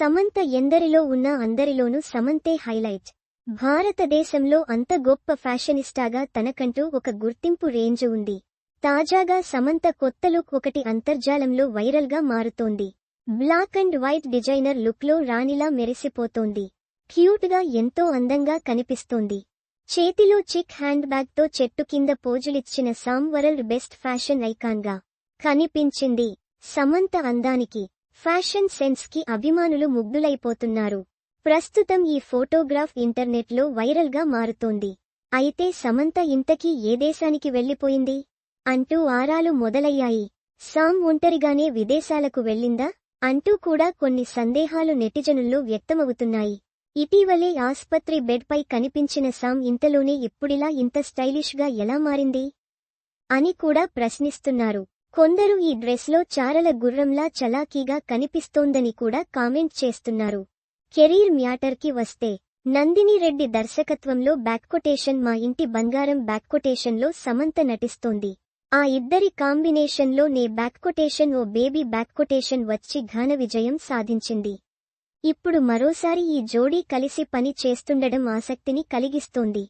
సమంత ఎందరిలో ఉన్నా అందరిలోనూ సమంతే హైలైట్. భారతదేశంలో అంత గొప్ప ఫ్యాషనిస్టాగా తనకంటూ ఒక గుర్తింపు రేంజ్ ఉంది. తాజాగా సమంత కొత్త లుక్ ఒకటి అంతర్జాలంలో వైరల్గా మారుతోంది. బ్లాక్ అండ్ వైట్ డిజైనర్ లుక్లో రాణిలా మెరిసిపోతోంది. క్యూట్గా ఎంతో అందంగా కనిపిస్తోంది. చేతిలో చిక్ హ్యాండ్ బ్యాగ్తో చెట్టు కింద పోజులిచ్చిన సామ్ వరల్డ్ బెస్ట్ ఫ్యాషన్ ఐకాన్గా కనిపించింది సమంత అందానికి. ఫ్యాషన్ సెన్స్కి అభిమానులు ముగ్ధులైపోతున్నారు. ప్రస్తుతం ఈ ఫోటోగ్రాఫ్ ఇంటర్నెట్లో వైరల్గా మారుతోంది. అయితే సమంత ఇంతకీ ఏ దేశానికి వెళ్ళిపోయింది అంటూ ఆరాలు మొదలయ్యాయి. సామ్ ఒంటరిగానే విదేశాలకు వెళ్ళిందా? అంటూ కూడా కొన్ని సందేహాలు నెటిజనుల్లో వ్యక్తమవుతున్నాయి. ఇటీవలే ఆస్పత్రి బెడ్పై కనిపించిన సామ్ ఇంతలోనే ఇప్పుడిలా ఇంత స్టైలిష్గా ఎలా మారింది? అని కూడా ప్రశ్నిస్తున్నారు. కొందరు ఈ డ్రెస్లో చారల గుర్రంలా చలాకీగా కనిపిస్తోందని కూడా కామెంట్ చేస్తున్నారు. కెరీర్ మ్యాటర్కి వస్తే నందిని రెడ్డి దర్శకత్వంలో బ్యాక్కొటేషన్ మా ఇంటి బంగారం బ్యాక్కొటేషన్లో సమంత నటిస్తోంది. ఆ ఇద్దరి కాంబినేషన్లో నే బ్యాక్కొటేషన్ ఓ బేబీ బ్యాక్కొటేషన్ వచ్చి ఘన విజయం సాధించింది. ఇప్పుడు మరోసారి ఈ జోడీ కలిసి పని చేస్తుండడం ఆసక్తిని కలిగిస్తోంది.